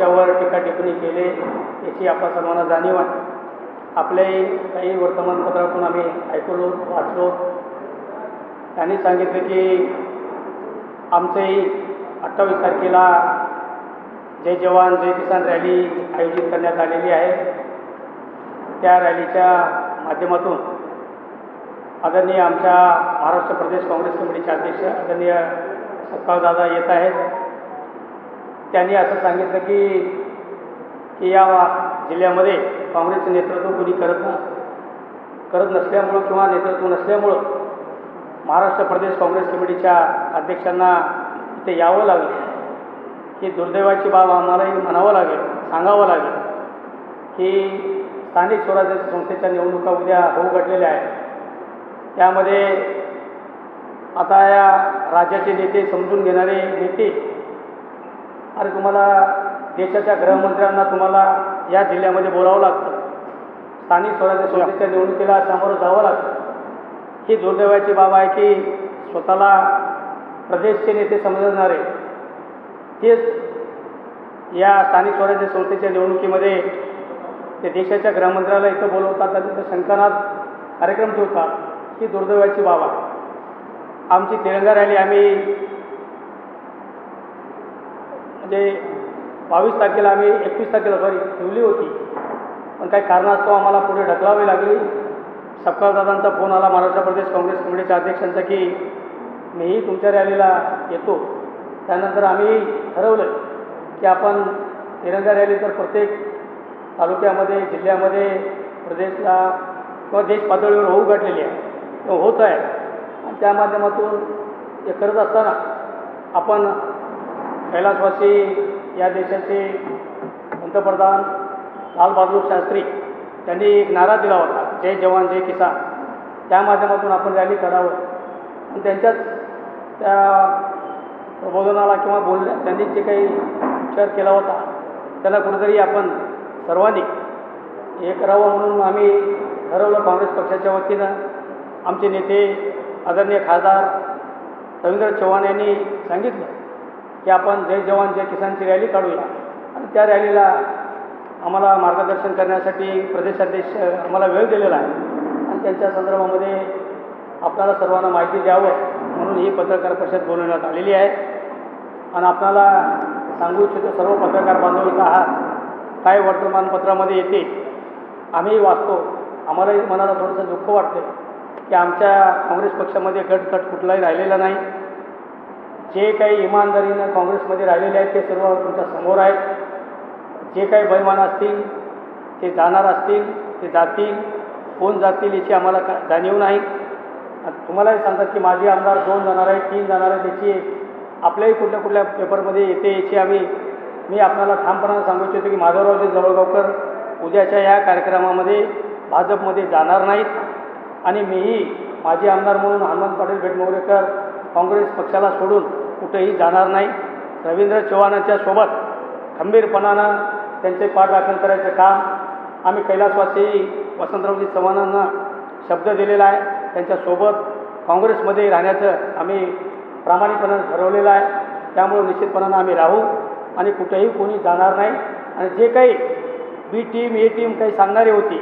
पक्षावर टीका टिप्पणी केले याची आपल्या सर्वांना जाणीव आहे. आपल्याही काही वर्तमानपत्रातून आम्ही ऐकलो वाचलो. त्यांनी सांगितलं की आमचंही अठ्ठावीस तारखेला जय जवान जय किसान रॅली आयोजित करण्यात आलेली आहे त्या रॅलीच्या माध्यमातून आदरणीय आमच्या महाराष्ट्र प्रदेश काँग्रेस कमिटीचे अध्यक्ष आदरणीय सत्पालदादा येत आहेत. त्यांनी असं सांगितलं की की या जिल्ह्यामध्ये काँग्रेसचं नेतृत्व कोणी करत करत नसल्यामुळं किंवा नेतृत्व नसल्यामुळं महाराष्ट्र प्रदेश काँग्रेस कमिटीच्या अध्यक्षांना इथे यावं लागलं. ही दुर्दैवाची बाब आम्हालाही म्हणावं लागेल सांगावं लागेल की स्थानिक स्वराज्य संस्थेच्या निवडणुका उद्या होऊ घडलेल्या आहेत. त्यामध्ये आता या राज्याचे नेते समजून घेणारे नेते अरे तुम्हाला देशाच्या गृहमंत्र्यांना तुम्हाला या जिल्ह्यामध्ये बोलावं लागतं. स्थानिक स्वराज्य संस्थेच्या निवडणुकीला सामोरं जावं लागतं. ही दुर्दैवाची बाब आहे की स्वतःला प्रदेशचे नेते समजणारे तेच या स्थानिक स्वराज्य संस्थेच्या निवडणुकीमध्ये ते देशाच्या गृहमंत्र्याला इथं बोलवतात आणि तिथं शंकनाथ कार्यक्रम ठेवतात. ही दुर्दैवाची बाब आहे. आमची तिरंगा रॅली आम्ही म्हणजे बावीस तारखेला आम्ही एकवीस तारखेला सॉरी ठेवली होती. पण काही कारणास्तव आम्हाला पुढे ढकलावी लागली. सपकारदादांचा फोन आला महाराष्ट्र प्रदेश काँग्रेस कमिटीच्या अध्यक्षांचा की मीही तुमच्या रॅलीला येतो. त्यानंतर आम्ही ठरवलं की आपण तिरंगा रॅली तर प्रत्येक तालुक्यामध्ये जिल्ह्यामध्ये प्रदेशला किंवा देश पातळीवर होऊ घडलेली आहे. किंवा होत आहे. आणि त्या माध्यमातून हे करत असताना आपण कैलासवासी या देशाचे पंतप्रधान लालबहादूर शास्त्री त्यांनी एक नारा दिला होता जय जवान जय किसान. त्या माध्यमातून आपण रॅली करावं आणि त्यांच्याच त्या प्रबोधनाला किंवा बोलण्या त्यांनी जे काही विचार केला होता त्याला कुठेतरी आपण सर्वांनी हे करावं म्हणून आम्ही ठरवलं काँग्रेस पक्षाच्या वतीनं. आमचे नेते आदरणीय खासदार रवींद्र चव्हाण यांनी सांगितलं. की आपण जय जवान जय किसानची रॅली काढूया. आणि त्या रॅलीला आम्हाला मार्गदर्शन करण्यासाठी प्रदेशाध्यक्ष आम्हाला वेळ दिलेला आहे. आणि त्यांच्या संदर्भामध्ये आपल्याला सर्वांना माहिती द्यावं म्हणून ही पत्रकार परिषद बोलवण्यात आलेली आहे. आणि आपल्याला सांगू इच्छितो सर्व पत्रकार बांधव इथं आहात. काय वर्तमानपत्रामध्ये येते आम्ही वाचतो. आम्हालाही मनाला थोडंसं दुःख वाटते की आमच्या काँग्रेस पक्षामध्ये गटकट कुठलाही राहिलेला नाही. जे काही इमानदारीनं काँग्रेसमध्ये राहिलेले आहेत ते सर्व तुमच्यासमोर आहेत. जे काही बैमान असतील ते जाणार असतील ते जातील कोण जातील याची आम्हाला का जाणीव नाही. तुम्हालाही सांगतात की माझे आमदार दोन जाणार आहेत तीन जाणार आहेत याची आपल्याही कुठल्या कुठल्या पेपरमध्ये येते याची आम्ही मी आपल्याला ठामपणानं सांगू इच्छितो की माधवरावजी जवळगावकर उद्याच्या या कार्यक्रमामध्ये भाजपमध्ये जाणार नाहीत. आणि मीही माजी आमदार म्हणून हनुमंत पाटील बेटमोगरेकर काँग्रेस पक्षाला सोडून कुठेही जाणार नाही. रवींद्र चव्हाणांच्या सोबत खंबीरपणानं त्यांचे पाठराखण करायचं काम आम्ही कैलासवासी वसंतरावजी चव्हाणांना शब्द दिलेला आहे. त्यांच्यासोबत काँग्रेसमध्ये राहण्याचं आम्ही प्रामाणिकपणानं ठरवलेलं आहे. त्यामुळे निश्चितपणानं आम्ही राहू आणि कुठेही कोणी जाणार नाही. आणि जे काही बी टीम ए टीम काही सांगणारी होती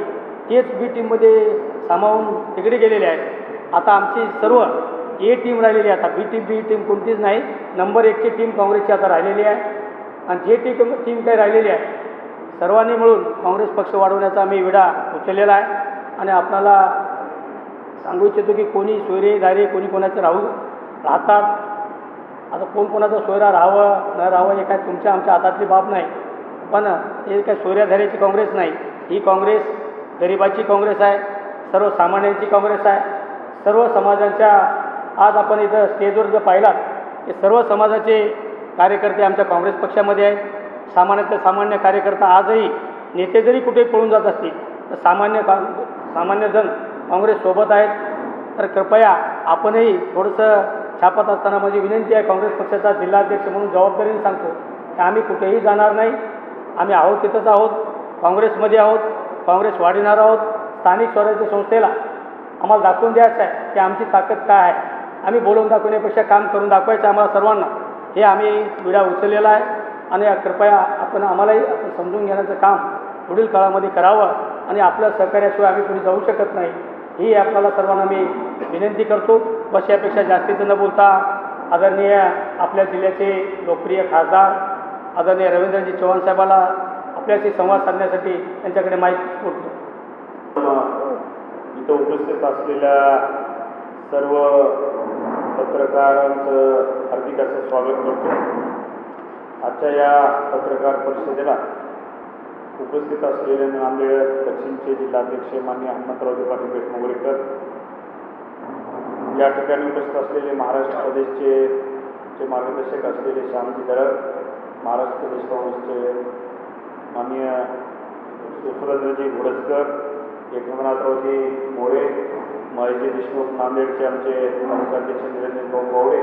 तेच बी टीममध्ये सामावून तिकडे गेलेले आहेत. आता आमची सर्व ए टीम राहिलेली आहे आता. बी टीम बी टीम कोणतीच नाही. नंबर एकची टीम काँग्रेसची आता राहिलेली आहे. आणि जे टीम टीम काही राहिलेली आहे. सर्वांनी मिळून काँग्रेस पक्ष वाढवण्याचा आम्ही विडा उचललेला आहे. आणि आपल्याला सांगू इच्छितो की कोणी सोयरे दारे कोणी कोणाचं राहू राहतात. आता कोण कोणाचा सोयरा राहावं न राहावं हे काय तुमच्या आमच्या हातातली बाब नाही. पण हे काय सोयऱ्याधाऱ्याची काँग्रेस नाही. ही काँग्रेस गरिबाची काँग्रेस आहे. सर्वसामान्यांची काँग्रेस आहे. सर्व समाजांच्या आज आपण इथं स्टेजवर जर पाहिलात की सर्व समाजाचे कार्यकर्ते आमच्या काँग्रेस पक्षामध्ये आहेत. सामान्यतः सामान्य कार्यकर्ता आजही नेते जरी कुठे पळून जात असतील तर सामान्य का सामान्यजण काँग्रेससोबत आहेत. तर कृपया आपणही थोडंसं छापत असताना माझी विनंती आहे काँग्रेस पक्षाचा जिल्हाध्यक्ष म्हणून जबाबदारीने सांगतो की आम्ही कुठेही जाणार नाही. आम्ही आहोत तिथंच आहोत काँग्रेसमध्ये आहोत काँग्रेस वाढविणार आहोत. स्थानिक स्वराज्य संस्थेला आम्हाला दाखवून द्यायचं आहे की आमची ताकद काय आहे. आम्ही बोलून दाखवण्यापेक्षा काम करून दाखवायचं आम्हाला सर्वांना. हे आम्ही विडा उचललेला आहे आणि कृपया आपण आम्हालाही आपण समजून घेण्याचं काम पुढील काळामध्ये करावं आणि आपल्या सहकार्याशिवाय आम्ही पुढे जाऊ शकत नाही. ही आपल्याला सर्वांना मी विनंती करतो. बस यापेक्षा जास्तीचं न बोलता आदरणीय आपल्या जिल्ह्याचे लोकप्रिय खासदार आदरणीय रवींद्रजी चव्हाण साहेबाला आपल्याशी संवाद साधण्यासाठी त्यांच्याकडे माहीत सोडतो. इथं उपस्थित असलेल्या सर्व पत्रकारांचं हार्दिक असं स्वागत करतो. आजच्या या पत्रकार परिषदेला उपस्थित असलेले नांदेड दक्षिणचे जिल्हाध्यक्ष मान्य हनुमंतरावजी पाटील बेटमोगरेकर या ठिकाणी उपस्थित असलेले महाराष्ट्र प्रदेशचे चे मार्गदर्शक असलेले श्यामजी दरड महाराष्ट्र प्रदेश काँग्रेसचे माननीय सुरेंद्रजी घोडजकर एकनाथरावजी मोरे महेशजी देशमुख नांदेडचे आमचे तालुकाध्यक्ष निरंजन भाऊ बावडे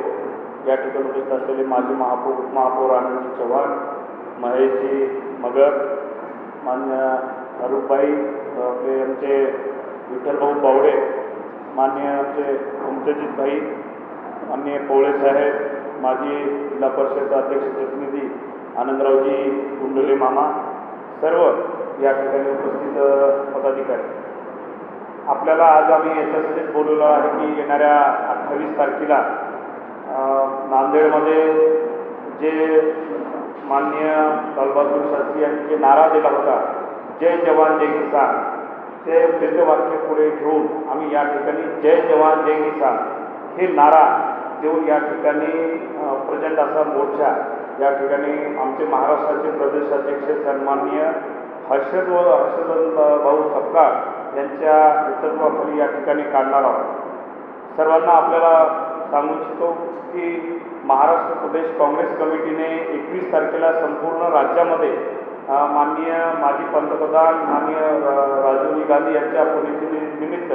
या ठिकाणी उपस्थित असलेले माजी महापौर उपमहापौर आनंदजी चव्हाण महेशजी मगर मान्य अरुपबाई आपले आमचे विठ्ठलभाऊ बावडे मान्य आमचे उमतजितभाई मान्य पोळे साहेब माजी जिल्हा परिषद अध्यक्ष प्रतिनिधी आनंदरावजी कुंडले मामा सर्व या ठिकाणी उपस्थित पदाधिकारी. आपल्याला आज आम्ही याच्यासाठीच बोलवलं आहे की येणाऱ्या अठ्ठावीस तारखेला नांदेडमध्ये जे माननीय लालबहादूर शास्त्री यांनी जे नारा दिला होता जय जवान जय किसान ते वाक्य पुढे घेऊन आम्ही या ठिकाणी जय जवान जय किसान हे नारा देऊन या ठिकाणी प्रचंड असा मोर्चा या ठिकाणी आमचे महाराष्ट्राचे प्रदेशाध्यक्ष सन्माननीय हर्षद व हर्षद भाऊ सपकाळ यांच्या नेतृत्वाखाली या ठिकाणी काढणार आहोत. सर्वांना आपल्याला सांगू इच्छितो की महाराष्ट्र प्रदेश काँग्रेस कमिटीने एकवीस तारखेला संपूर्ण राज्यामध्ये माननीय माजी पंतप्रधान माननीय राजीव गांधी यांच्या पुण्यतिथी निमित्त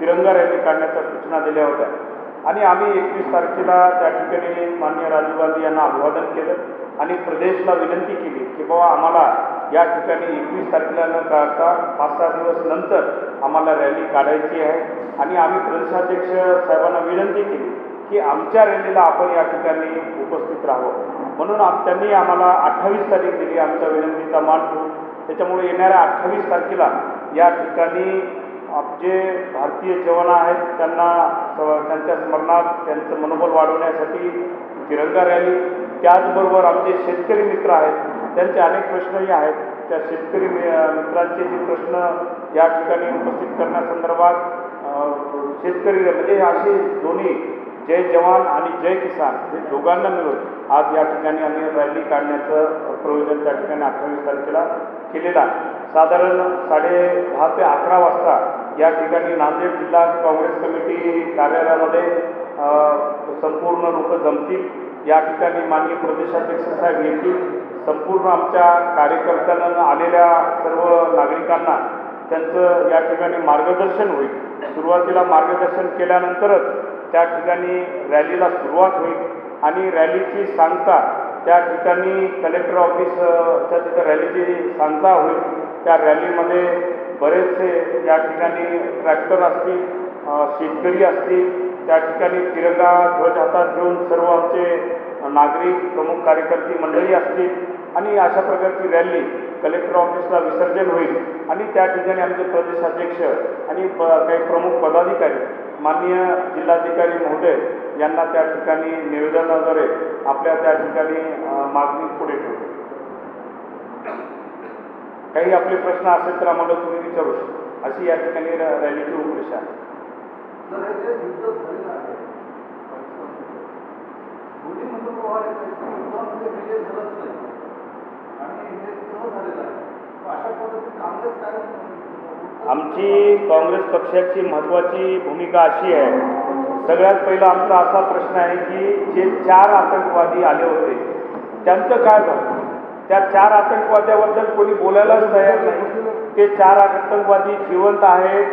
तिरंगा रॅली काढण्याच्या सूचना दिल्या होत्या. आणि आम्ही एकवीस तारखेला त्या ठिकाणी माननीय राजीव गांधी यांना अभिवादन केलं आणि प्रदेशला विनंती केली की बाबा आम्हाला या ठिकाणी एकवीस तारखेला न काढता पाच सहा दिवस नंतर आम्हाला रॅली काढायची आहे. आणि आम्ही प्रदेशाध्यक्ष साहेबांना विनंती केली की आमच्या रॅलीला आपण या ठिकाणी उपस्थित राहावं. म्हणून आम त्यांनी आम्हाला अठ्ठावीस तारीख दिली आमच्या विनंतीचा मान ठेवून. त्याच्यामुळे येणाऱ्या अठ्ठावीस तारखेला या ठिकाणी जे भारतीय जवान आहेत त्यांना स- त्यांच्या स्मरणात त्यांचं मनोबल वाढवण्यासाठी तिरंगा रॅली त्याचबरोबर आमचे शेतकरी मित्र आहेत त्यांचे अनेक प्रश्नही आहेत. त्या शेतकरी मि- मित्रांचे जे प्रश्न या ठिकाणी उपस्थित करण्यासंदर्भात शेतकरी म्हणजे असे दोन्ही जय जवान आणि जय किसान हे दोघांना मिळून आज या ठिकाणी आम्ही रॅली काढण्याचं प्रयोजन त्या ठिकाणी अठ्ठावीस तारखेला केलेलं आहे. साधारण साडे दहा ते अकरा वाजता या ठिकाणी नांदेड जिल्हा काँग्रेस कमिटी कार्यालयामध्ये संपूर्ण लोक जमतील. या ठिकाणी माननीय प्रदेशाध्यक्ष साहेब येतील संपूर्ण आमच्या कार्यकर्त्यांना आलेल्या सर्व नागरिकांना त्यांचं या ठिकाणी मार्गदर्शन होईल. सुरुवातीला मार्गदर्शन केल्यानंतरच त्या ठिकाणी रॅलीला सुरुवात होईल आणि रॅलीची सांगता त्या ठिकाणी कलेक्टर ऑफिसच्या तिथं रॅलीची सांगता होईल. त्या रॅलीमध्ये बरेचसे या ठिकाणी ट्रॅक्टर असतील शेतकरी असतील त्या ठिकाणी तिरंगा ध्वज हातात घेऊन सर्व आमचे नागरिक प्रमुख कार्यकर्ते मंडळी असतील आणि अशा प्रकारची रॅली कलेक्टर ऑफिसला विसर्जन होईल. आणि त्या ठिकाणी आमचे प्रदेशाध्यक्ष आणि प काही प्रमुख पदाधिकारी माननीय जिल्हाधिकारी महोदय यांना त्या ठिकाणी निवेदनाद्वारे आपल्या त्या ठिकाणी मागणी पुढे ठेवतो. काही आपले प्रश्न असेल तर आम्हाला तुम्ही विचारू शकता. अशी या ठिकाणी रॅलीची रूपरेषा आहे आणि हे झालेलं आहे. अशा पद्धतीने काँग्रेस काय आमची काँग्रेस पक्षाची महत्त्वाची भूमिका अशी आहे. सगळ्यात पहिला आमचा असा प्रश्न आहे की जे चार आतंकवादी आले होते त्यांचं काय झालं? त्या चार आतंकवाद्याबद्दल कोणी बोलायलाच तयार नाही. ते चार आतंकवादी जिवंत आहेत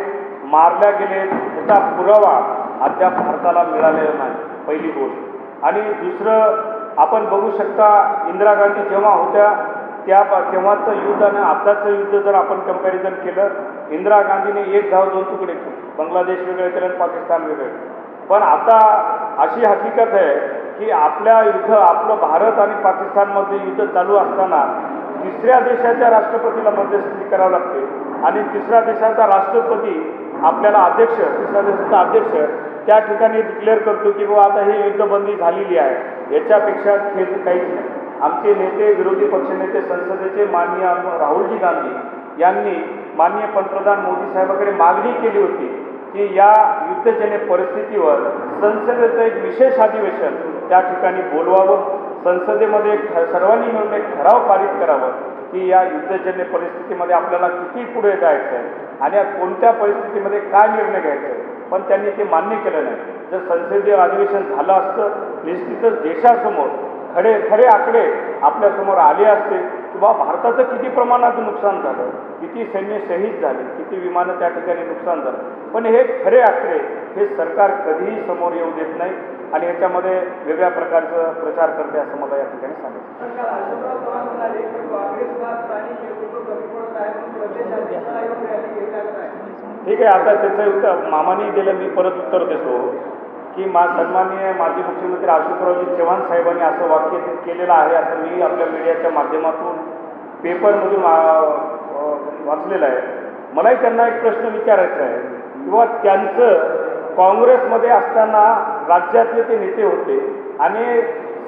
मारल्या गेलेत त्याचा पुरावा अद्याप भारताला मिळालेला नाही पहिली गोष्ट. आणि दुसरं आपण बघू शकता इंदिरा गांधी जेव्हा होत्या त्या तेव्हाचं युद्ध आणि आताचं युद्ध जर आपण कंपॅरिझन केलं इंदिरा गांधीने एक धाव दोन तुकडे केले. बांगलादेश वेगळे केले आणि पाकिस्तान वेगळे. पण आता अशी हकीकत आहे की आपल्या युद्ध आपलं भारत आणि पाकिस्तानमध्ये युद्ध चालू असताना तिसऱ्या देशाच्या राष्ट्रपतीला मध्यस्थी करावं लागते. आणि तिसऱ्या देशाचा राष्ट्रपती आपल्याला अध्यक्ष तिसऱ्या देशाचा अध्यक्ष त्या ठिकाणी डिक्लेअर करतो की बाबा आता ही युद्धबंदी झालेली आहे. याच्यापेक्षा खेळ काहीच नाही. आमचे नेते विरोधी पक्षनेते संसदेचे माननीय राहुलजी गांधी यांनी माननीय पंतप्रधान मोदी साहेबांकडे मागणी केली होती की या युद्धजन्य परिस्थितीवर संसदेचं एक विशेष अधिवेशन त्या ठिकाणी बोलवावं. संसदेमध्ये एक ठ- सर्वांनी मिळून एक ठराव पारित करावं की या युद्धजन्य परिस्थितीमध्ये आपल्याला किती पुढे जायचं आहे आणि या कोणत्या परिस्थितीमध्ये काय निर्णय घ्यायचा आहे. पण त्यांनी ते मान्य केलं नाही. जर संसदीय अधिवेशन झालं असतं निश्चितच देशासमोर खडे खरे आकडे आपल्यासमोर आले असते की बा भारताचं किती प्रमाणात नुकसान झालं? किती सैन्य शहीद झाले? किती विमानं त्या ठिकाणी नुकसान झालं? पण हे खरे आकडे हे सरकार कधीही समोर येऊ देत नाही आणि याच्यामध्ये वेगळ्या प्रकारचं प्रचार करते असं मला या ठिकाणी आहे. ठीक आहे आता त्याचं उत्तर मामाने दिलं मी परत उत्तर देतो. की मा सन्माननीय माजी मुख्यमंत्री अशोकरावजी चव्हाण साहेबांनी असं वाक्य केलेलं आहे असं मी आपल्या मीडियाच्या माध्यमातून पेपरमधून वाचलेलं आहे. मलाही त्यांना एक प्रश्न विचारायचा आहे. किंवा त्यांचं काँग्रेसमध्ये असताना राज्यातले ते नेते होते आणि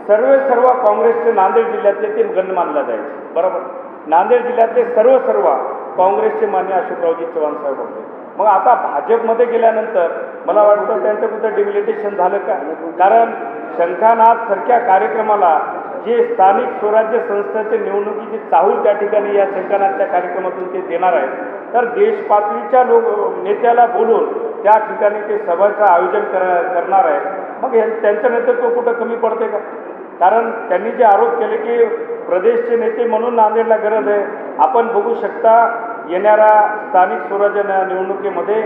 सर्व सर्व काँग्रेसचे नांदेड जिल्ह्यातले ते गण मानला जायचे. बरोबर? नांदेड जिल्ह्यातले सर्व सर्व काँग्रेसचे मान्य अशोकरावजी चव्हाण साहेब होते. मग आता भाजपमध्ये गेल्यानंतर मला वाटतं त्यांचं कुठं डिमिलिटेशन झालं का? कारण शंखानाथ सारख्या कार्यक्रमाला जे स्थानिक स्वराज्य संस्थांचे निवडणुकीची चाहूल त्या ठिकाणी या शंखानाथच्या कार्यक्रमातून ते देणार आहेत. तर देश पातळीच्या लोक नेत्याला बोलून त्या ठिकाणी ते सभाचं आयोजन कर करणार आहे मग हे त्यांचं नेतृत्व कुठं कमी पडते का? कारण त्यांनी जे आरोप केले की प्रदेशचे नेते म्हणून नांदेडला गरज आहे. आपण बघू शकता येणाऱ्या स्थानिक स्वराज्य निवडणुकीमध्ये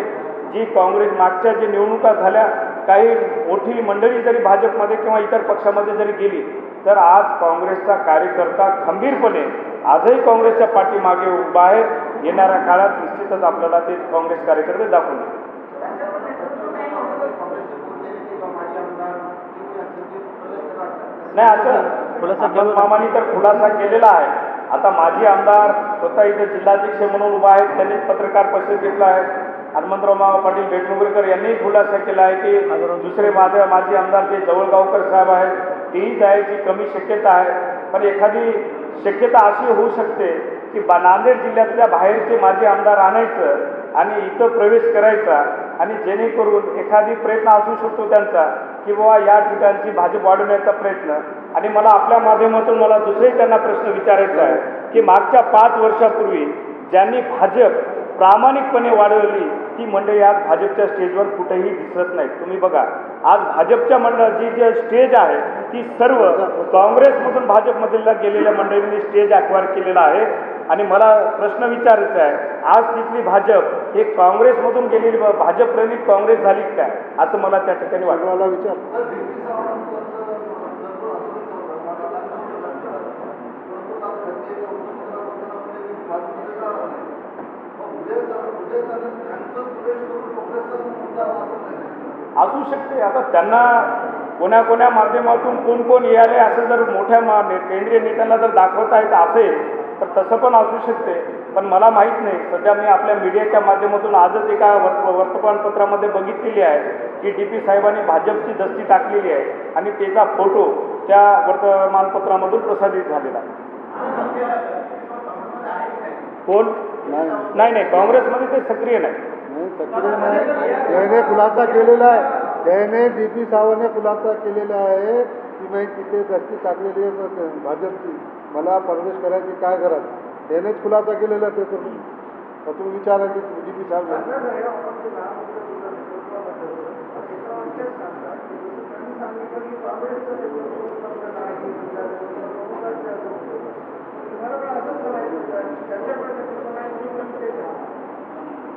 जी काँग्रेस मागच्या जी निवडणुका झाल्या काही मोठी मंडळी जरी भाजपमध्ये किंवा इतर पक्षामध्ये जरी गेली तर आज काँग्रेसचा कार्यकर्ता खंबीरपणे आजही काँग्रेसच्या पाठीमागे उभा आहे. येणाऱ्या काळात निश्चितच आपल्याला ते काँग्रेस कार्यकर्ते दाखवून देतील. नाही असं मामानी तर खुलासा केलेला आहे. आता माजी आमदार स्वतः इथे जिल्हाध्यक्ष म्हणून उभा आहेत त्यांनी पत्रकार परिषद घेतला आहे. हनुमंतराव मावा पाटील बेटमुगरकर यांनीही खुलासा केला आहे की दुसरे माझे माजी आमदार जे जवळगावकर साहेब आहेत तेही जायची कमी शक्यता आहे. पण एखादी शक्यता अशी होऊ शकते की बा नांदेड जिल्ह्यातल्या बाहेरचे माजी आमदार आणायचं आणि इथं प्रवेश करायचा आणि जेणेकरून एखादी प्रयत्न असू शकतो त्यांचा. की बाबा या ठिकाणची भाजप वाढवण्याचा प्रयत्न. आणि मला आपल्या माध्यमातून मला दुसरेही त्यांना प्रश्न विचारायचा आहे की मागच्या पाच वर्षापूर्वी ज्यांनी भाजप प्रामाणिकपणे वाढवली ती मंडळी आज भाजपच्या स्टेजवर कुठेही दिसत नाही तुम्ही बघा आज भाजपच्या मंडळाची जी स्टेज आहे ती सर्व काँग्रेसमधून भाजपमधील गेलेल्या मंडळींनी स्टेज अक्वायर केलेला आहे. आणि मला प्रश्न विचारायचा आहे आज तिथली भाजप हे काँग्रेसमधून गेलेली भाजप प्रेरित काँग्रेस झाली काय? असं मला त्या ठिकाणी काँग्रेसचा मुद्दा असं शकते. आता त्यांना कोण्या कोण्या माध्यमातून कोण कोण यायले असं जर मोठ्या मा केंद्रीय नेत्यांना जर दाखवता येत असेल तर तसं पण असू शकते. पण मला माहीत नाही. सध्या मी आपल्या मीडियाच्या माध्यमातून आजच एका वर्त वर्तमानपत्रामध्ये बघितलेली आहे की डी पी साहेबांनी भाजपची दस्ती टाकलेली आहे आणि त्याचा फोटो त्या वर्तमानपत्रामधून प्रसारित झालेला आहे. कोण? नाही. नाही काँग्रेसमध्ये ते सक्रिय नाही. नाही सक्रिय नाही. त्याने खुलासा केलेला आहे. त्याने डी पी सावंतने खुलासा केलेला आहे की मी तिथे दस्ती टाकलेली आहे भाजपची. मला प्रवेश करायची काय गरज? त्यानेच खुलासा केलेला पेपरमध्ये तर तुम्ही विचारा की डी पी साहेब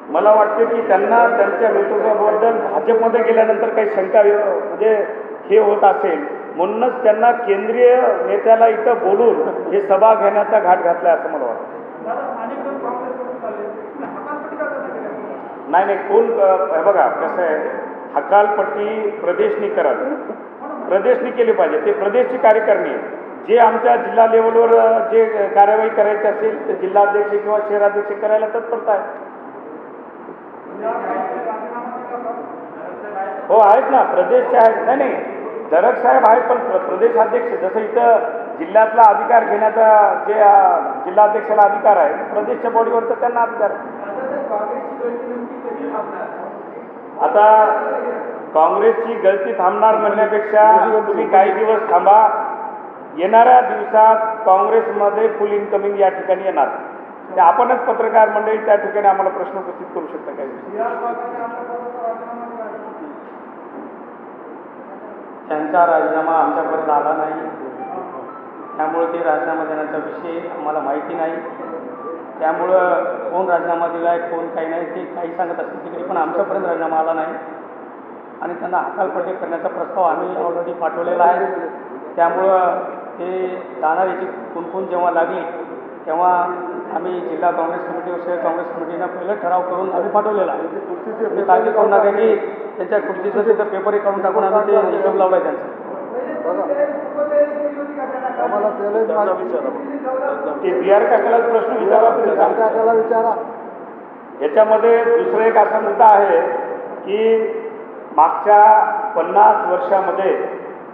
मला वाटते की त्यांना त्यांच्या नेतृत्वाबद्दल भाजपमध्ये गेल्यानंतर काही शंका म्हणजे हे होत असेल. म्हणूनच त्यांना केंद्रीय नेत्याला इथं बोलून हे सभा घेण्याचा घाट घातला असं मला वाटतं. नाही नाही कोण हे बघा कसं आहे हकालपट्टी प्रदेशनी करत. प्रदेशनी केली पाहिजे. ते प्रदेशची कार्यकारणी जे आमच्या जिल्हा लेवलवर जे कार्यवाही करायची असेल ते जिल्हाध्यक्ष किंवा शहराध्यक्ष करायला तत्परता आहे हो आहेत ना प्रदेशचे आहेत. नाही नाही दरक साहेब आहेत पण प्र- प्रदेशाध्यक्ष जसं इथं जिल्ह्यातला अधिकार घेण्याचा जे जिल्हाध्यक्षाला अधिकार आहे प्रदेशच्या बॉडीवर तर त्यांना अधिकार आता काँग्रेसची गळती थांबणार म्हणण्यापेक्षा तुम्ही काही दिवस थांबा. येणाऱ्या दिवसात काँग्रेसमध्ये फुल इन्कमिंग या ठिकाणी येणार. आपणच पत्रकार मंडळी त्या ठिकाणी आम्हाला प्रश्न उपस्थित करू शकता काही दिवसात. त्यांचा राजीनामा आमच्यापर्यंत आला नाही. त्यामुळे ते राजीनामा देण्याचा विषय आम्हाला माहिती नाही. त्यामुळं कोण राजीनामा दिला आहे कोण काही नाही ते काही सांगत असतील तिकडे पण आमच्यापर्यंत राजीनामा आला नाही. आणि त्यांना हकालपट्टी करण्याचा प्रस्ताव आम्ही ऑलरेडी पाठवलेला आहे. त्यामुळं ते जाणार याची कुणकुण जेव्हा लागली तेव्हा आम्ही जिल्हा काँग्रेस कमिटी व शहर काँग्रेस कमिटीनं पहिलं ठराव करून आम्ही पाठवलेला आहे. मी काळजी करू नका की त्यांच्या खुर्चीचं तिथं पेपरही काढून टाकून आम्ही ते हिशोब लावला आहे त्यांचा ते बी आर काकालाच प्रश्न विचारा विचारा. याच्यामध्ये दुसरं एक असा मुद्दा आहे की मागच्या पन्नास वर्षामध्ये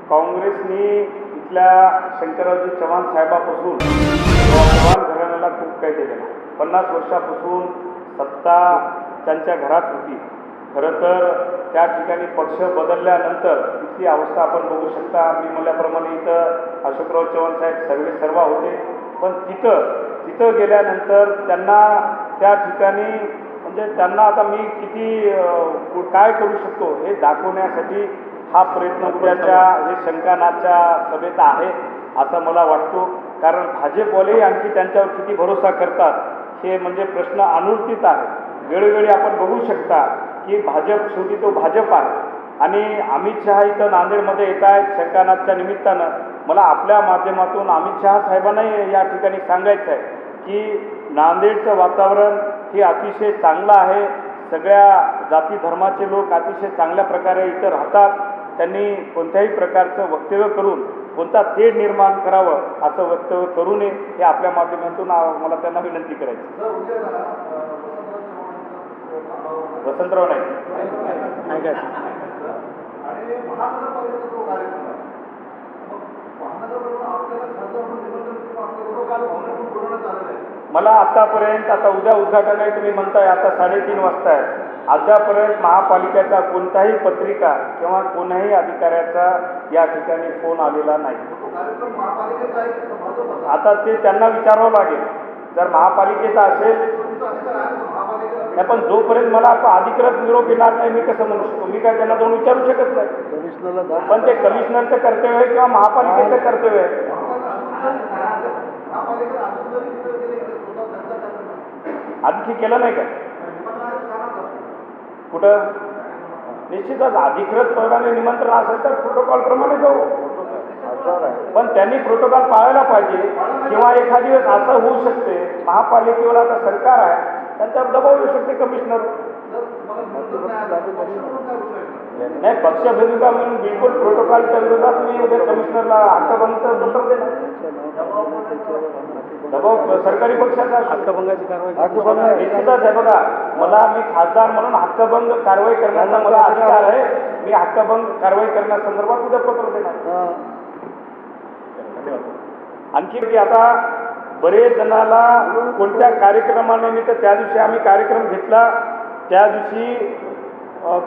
काँग्रेसनी इथल्या शंकररावजी चव्हाण साहेबापासून चव्हाण घराण्याला खूप काही दिलेलं. पन्नास वर्षापासून सत्ता त्यांच्या घरात होती. खरं तर त्या ठिकाणी पक्ष बदलल्यानंतर तिथली अवस्था आपण बघू शकता. मी म्हणल्याप्रमाणे इथं अशोकराव चव्हाण साहेब सर्वे सर्व होते. पण तिथं तिथं गेल्यानंतर त्यांना त्या ठिकाणी म्हणजे त्यांना आता मी किती काय करू शकतो हे दाखवण्यासाठी हा प्रयत्न उद्याच्या हे शंकानाथच्या सभेत आहे असं मला वाटतो. कारण भाजपवालेही आणखी त्यांच्यावर किती भरोसा करतात हे म्हणजे प्रश्न अनुर्थित आहे वेळोवेळी आपण बघू शकता की भाजप शेवटी तो भाजप आहे. आणि अमित शहा इथं नांदेडमध्ये येत आहेत शंकानाथच्या निमित्तानं. मला आपल्या माध्यमातून अमित शहा साहेबांनाही या ठिकाणी सांगायचं आहे की नांदेडचं वातावरण हे अतिशय चांगलं आहे. सगळ्या जाती धर्माचे लोक अतिशय चांगल्या प्रकारे इथं राहतात. त्यांनी कोणत्याही प्रकारचं वक्तव्य करून कोणता तेढ निर्माण करावं असं वक्तव्य करू नये हे आपल्या माध्यमातून मला त्यांना विनंती करायची वसंतराव नाही काय मला आतापर्यंत आता उद्या उद्घाटन आहे तुम्ही म्हणताय आता साडेतीन वाजता आहे. अद्यापर्यंत महापालिकेचा कोणताही पत्रिका किंवा कोणाही अधिकाऱ्याचा या ठिकाणी फोन आलेला नाही. आता ते त्यांना विचारावं लागेल. जर महापालिकेचा असेल नाही पण जोपर्यंत मला अधिकृत निरोप येणार नाही मी कसं म्हणू शकतो? मी काय त्यांना जाऊन विचारू शकत नाही. पण ते कमिशनरचं कर्तव्य आहे किंवा महापालिकेचं कर्तव्य आहे. आणखी केलं नाही का? कुठं? निश्चितच अधिकृत पदाने निमंत्रण असेल तर प्रोटोकॉल प्रमाणे जाऊ. पण त्यांनी प्रोटोकॉल पाळायला पाहिजे. किंवा एखादी वेळेस असं होऊ शकते. महापालिकेवर आता सरकार आहे. त्यांच्यावर दबाव येऊ शकते कमिशनर नाही पक्ष पक्षभूमिका म्हणून बिलकुल प्रोटोकॉलच्या विरोधात मी उद्या कमिशनरला हक्कभंगचं पत्र देणार. दबाव सरकारी पक्षाचा. हक्कभंगाची कारवाई. निश्चितच आहे बघा मला मी खासदार म्हणून हक्कभंग कारवाई करण्याचा मला अधिकार आहे मी हक्कभंग कारवाई करण्यासंदर्भात उद्या पत्र देणार. आणखी की आता बरेच जणाला कोणत्या कार्यक्रमानिमित्त त्या दिवशी आम्ही कार्यक्रम घेतला. त्या दिवशी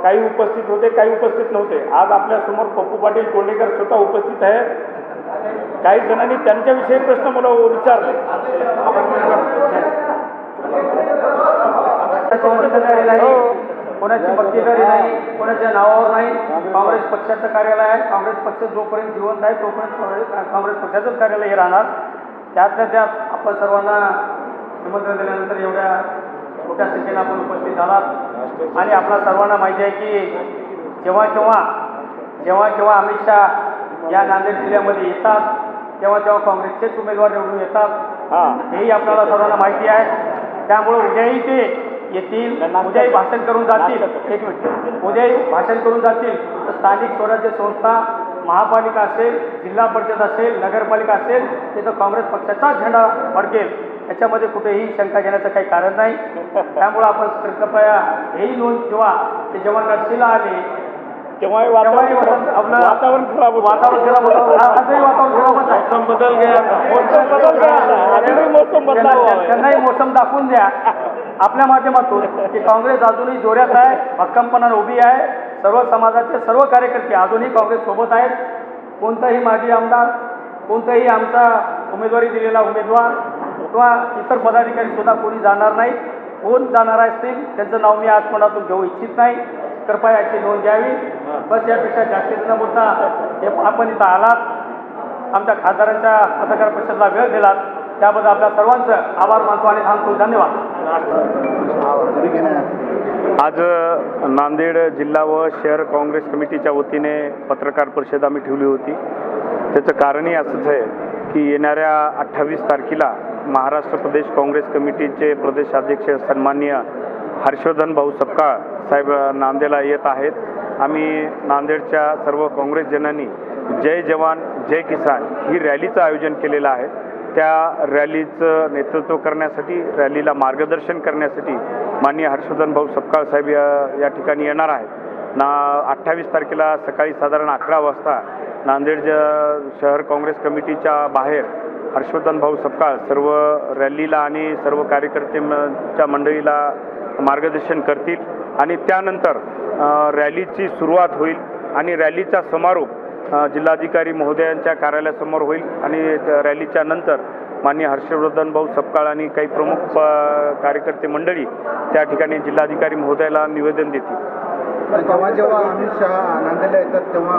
काही उपस्थित होते काही उपस्थित नव्हते. आज आपल्यासमोर पप्पू पाटील कोंडेकर स्वतः उपस्थित आहे काही जणांनी त्यांच्याविषयी प्रश्न मला विचारले. कोणाची मक्तेदारी नाही कोणाची नाही कोणाच्या नावावर नाही. काँग्रेस पक्षाचं कार्यालय आहे. काँग्रेस पक्ष जोपर्यंत जिवंत आहे तोपर्यंत काँग्रेस पक्षाचंच कार्यालय हे राहणार. त्यातल्या त्यात आपण सर्वांना निमंत्रण दिल्यानंतर एवढ्या मोठ्या संख्येनं आपण उपस्थित झालात. आणि आपल्या सर्वांना माहिती आहे की जेव्हा केव्हा जेव्हा केव्हा अमित शहा या नांदेड जिल्ह्यामध्ये येतात तेव्हा तेव्हा काँग्रेसचेच उमेदवार निवडून येतात. हेही आपल्याला सर्वांना माहिती आहे. त्यामुळे उद्याही ते येतील. उद्याही भाषण करून जातील. एक मिनिट. उद्याही भाषण करून जातील. तर स्थानिक स्वराज्य संस्था महापालिका असेल जिल्हा परिषद असेल नगरपालिका असेल तिथं काँग्रेस पक्षाचा झेंडा फडकेल. याच्यामध्ये कुठेही शंका घेण्याचं काही कारण नाही. त्यामुळं आपण कृपया हेही नोंद जेव्हा ते जेव्हा नरसीला आले तेव्हा हे तेव्हाही वातावरण आपलं वातावरण खराब होतं. वातावरण खराब होतं. आ- आजही वातावरण खराबच आहे मौसम बदल गया मौसम बदल गया अजूनही मौसम बदलावा त्यांना- हवा त्यांनाही मोसम दाखवून द्या. आपल्या माध्यमातून की काँग्रेस अजूनही जोऱ्यात आहे भक्कमपणाने उभी आहे. सर्व समाजाचे सर्व कार्यकर्ते अजूनही काँग्रेससोबत आहेत. कोणताही माजी आमदार कोणताही आमचा उमेदवारी दिलेला उमेदवार किंवा इतर पदाधिकारीसुद्धा कोणी जाणार नाही. कोण जाणार असतील त्यांचं नाव मी आज मनातून घेऊ इच्छित नाही. कृपया याची नोंद घ्यावी. बस यापेक्षा जास्तीत न बोलता हे आपण इथं आलात. आमच्या खासदारांच्या पत्रकार परिषदेला वेळ दिलात. त्याबद्दल आपल्या सर्वांचं आभार मानतो आणि सांगतो धन्यवाद. आज नांदेड जिल्हा व शहर काँग्रेस कमिटीच्या वतीने पत्रकार परिषद आम्ही ठेवली होती. त्याचं कारणही असंच आहे की येणाऱ्या अठ्ठावीस तारखेला महाराष्ट्र प्रदेश काँग्रेस कमिटीचे प्रदेशाध्यक्ष सन्माननीय हर्षवर्धन भाऊ सपकाळ साहेब नांदेडला येत आहेत. आम्ही नांदेडच्या सर्व काँग्रेसजनांनी जय जवान जय किसान ही रॅलीचं आयोजन केलेलं आहे. त्या रॅलीचं नेतृत्व करण्यासाठी रॅलीला मार्गदर्शन करण्यासाठी माननीय हर्षवर्धन भाऊ सपकाळ साहेब या या ठिकाणी येणार आहेत. ना अठ्ठावीस तारखेला सकाळी साधारण अकरा वाजता नांदेड ज- शहर काँग्रेस कमिटीच्या बाहेर हर्षवर्धन भाऊ सपकाळ सर्व रॅलीला आणि सर्व कार्यकर्त्यांच्या मंडळीला मार्गदर्शन करतील आणि त्यानंतर रॅलीची सुरुवात होईल आणि रॅलीचा समारोप जिल्हाधिकारी महोदयांच्या कार्यालयासमोर होईल आणि रॅलीच्या नंतर माननीय हर्षवर्धन भाऊ सपकाळ आणि काही प्रमुख कार्यकर्ते मंडळी त्या ठिकाणी जिल्हाधिकारी महोदयाला निवेदन देतील. जेव्हा जेव्हा अमित शहा नांदेडला येतात तेव्हा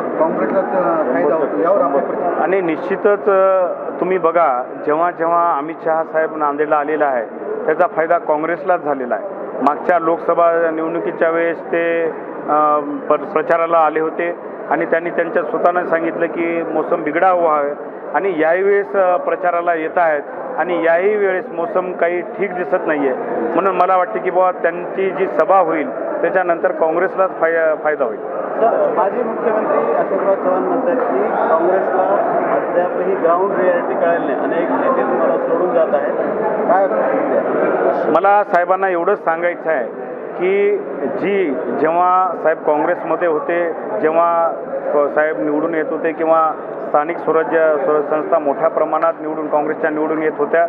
फायदा होतो यावर आणि निश्चितच तुम्ही बघा जेव्हा जेव्हा अमित शहा साहेब नांदेडला आलेला आहे त्याचा फायदा काँग्रेसलाच झालेला आहे. मागच्या लोकसभा निवडणुकीच्या वेळेस ते प्रचाराला आले होते. आणि त्यांनी त्यांच्या स्वतःनं सांगितलं की मोसम बिघडा हुआ आहे आणि याही वेळेस प्रचाराला येत आहेत आणि याही वेळेस मोसम काही ठीक दिसत नाही आहे म्हणून मला वाटते की बाबा त्यांची जी सभा होईल त्याच्यानंतर काँग्रेसलाच फाय फायदा होईल. सर माजी मुख्यमंत्री अशोकराव चव्हाण म्हणतात की काँग्रेसला अद्यापही ग्राउंड रियालिटी कळाली नाही. अनेक नेते तुम्हाला सोडून जात आहेत. काय मला साहेबांना एवढंच सांगायचं आहे की जी जेव्हा साहेब काँग्रेसमध्ये होते जेव्हा साहेब निवडून येत होते किंवा स्थानिक स्वराज्य संस्था मोठ्या प्रमाणात निवडून काँग्रेसच्या निवडून येत होत्या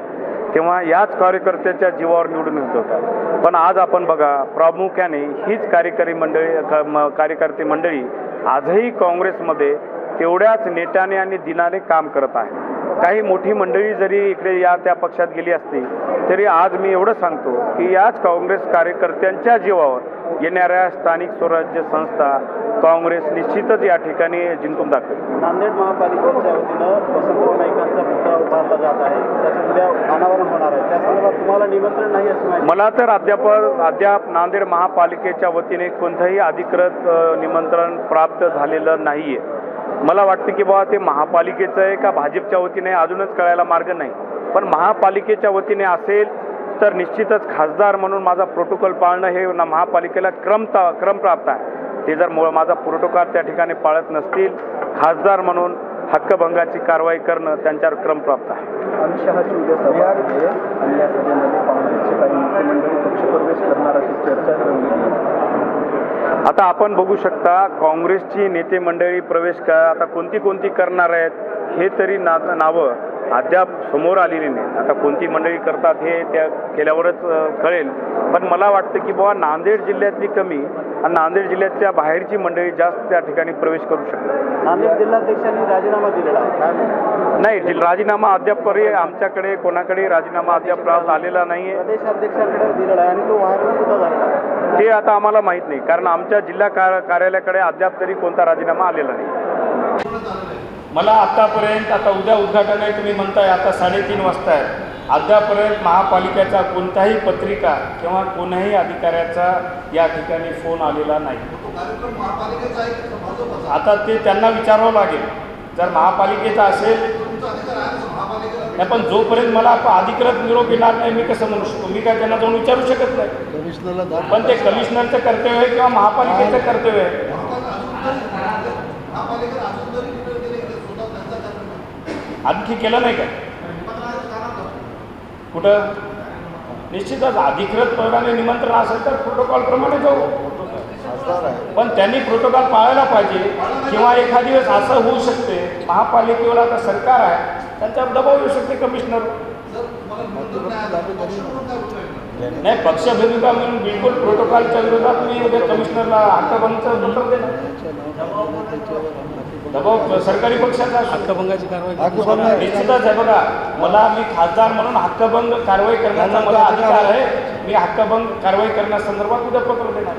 तेव्हा याच कार्यकर्त्याच्या जीवावर निवडून येत होत्या. पण आज आपण बघा प्रामुख्याने हीच कार्यकारी मंडळी क- म- कार्यकर्ते मंडळी आजही काँग्रेसमध्ये तेवढ्याच नेटाने आणि दिनाने काम करत आहे. काही मोठी मंडळी जरी इकडे या त्या पक्षात गेली असती तरी आज मी एवढं सांगतो की याच काँग्रेस कार्यकर्त्यांच्या जीवावर येणाऱ्या स्थानिक स्वराज्य संस्था काँग्रेस निश्चितच या ठिकाणी जिंकून दाखवेल. नांदेड महापालिकेच्या वतीनं वसंतराव नाईकांचा पुतळा उभारला जात आहे. त्याचं उद्या अनावरण होणार आहे. त्या संदर्भात तुम्हाला निमंत्रण नाही असं मला तर अद्याप अद्याप नांदेड महापालिकेच्या वतीने कोणतंही अधिकृत निमंत्रण प्राप्त झालेलं नाही आहे मला वाटतं की बाबा ते महापालिकेचं आहे का भाजपच्या वतीने अजूनच कळायला मार्ग नाही. पण महापालिकेच्या वतीने असेल तर निश्चितच खासदार म्हणून माझा प्रोटोकॉल पाळणं हे ना महापालिकेला क्रमता क्रमप्राप्त आहे. ते जर मुळ माझा प्रोटोकॉल त्या ठिकाणी पाळत नसतील खासदार म्हणून हक्कभंगाची कारवाई करणं त्यांच्यावर क्रमप्राप्त आहे. अमित शहाची उद्या सभा आहे आणि या सभेमध्ये काँग्रेसचे काही मुख्यमंत्री पक्षप्रवेश करणार अशी चर्चा आता आपण बघू शकता काँग्रेसची नेते मंडळी प्रवेश का आता कोणती कोणती करणार आहेत हे तरी ना नावं. अद्याप समोर आलेली नाहीत आता कोणती मंडळी करतात हे त्या केल्यावरच कळेल. पण मला वाटतं की बाबा नांदेड जिल्ह्यातली कमी आणि नांदेड जिल्ह्याच्या बाहेरची मंडळी जास्त त्या ठिकाणी प्रवेश करू शकतात. नांदेड जिल्हाध्यक्षांनी राजीनामा दिलेला आहे? नाही राजीनामा अद्यापरी आमच्याकडे कोणाकडे राजीनामा अद्याप आलेला नाही आहे प्रदेशाध्यक्षांकडे दिलेला आहे आणि तो व्हायरल सुद्धा झालेला आहे. ते आता आम्हाला माहीत नाही. कारण आमच्या जिल्हा कार कार्यालयाकडे अद्याप तरी कोणता राजीनामा आलेला नाही. मला आतापर्यंत आता उद्या उद्घाटन आहे तुम्ही म्हणताय आता साडेतीन वाजता आहे अद्यापर्यंत महापालिकेचा कोणताही पत्रिका किंवा कोणाही अधिकाऱ्याचा या ठिकाणी फोन आलेला नाही. कार्यक्रम महापालिकेचा आहे की भाजपचा आता ते त्यांना विचारावं लागेल. जर महापालिकेचा असेल नाही पण जोपर्यंत मला अधिकृत निरोप येणार नाही मी कसं म्हणू शकतो? मी काय त्यांना जाऊन विचारू शकत नाही. पण ते कमिशनरचं कर्तव्य आहे किंवा महापालिकेचं कर्तव्य आहे महापालिका अजून तरी महापालिकेला अजून तरी आणखी केलं नाही का? कुठं? निश्चितच अधिकृत पदाने निमंत्रण असेल तर प्रोटोकॉलप्रमाणे जाऊ. पण त्यांनी प्रोटोकॉल पाळायला पाहिजे. किंवा एखादी वेळेस असं होऊ शकते. महापालिकेवर आता सरकार आहे. त्यांच्यावर दबाव येऊ शकते कमिशनर नाही पक्षभूमिका म्हणून बिलकुल प्रोटोकॉलच्या विरोधात मी उद्या कमिशनरला हक्कभंगचं नंतर देणार दबाव सरकारी पक्षाचा. हक्कभंगाची कारवाई. निश्चितच आहे बघा मला मी खासदार म्हणून हक्कभंग कारवाई करण्याचा मला अधिकार आहे मी हक्कभंग कारवाई करण्यासंदर्भात उद्या पत्र देणार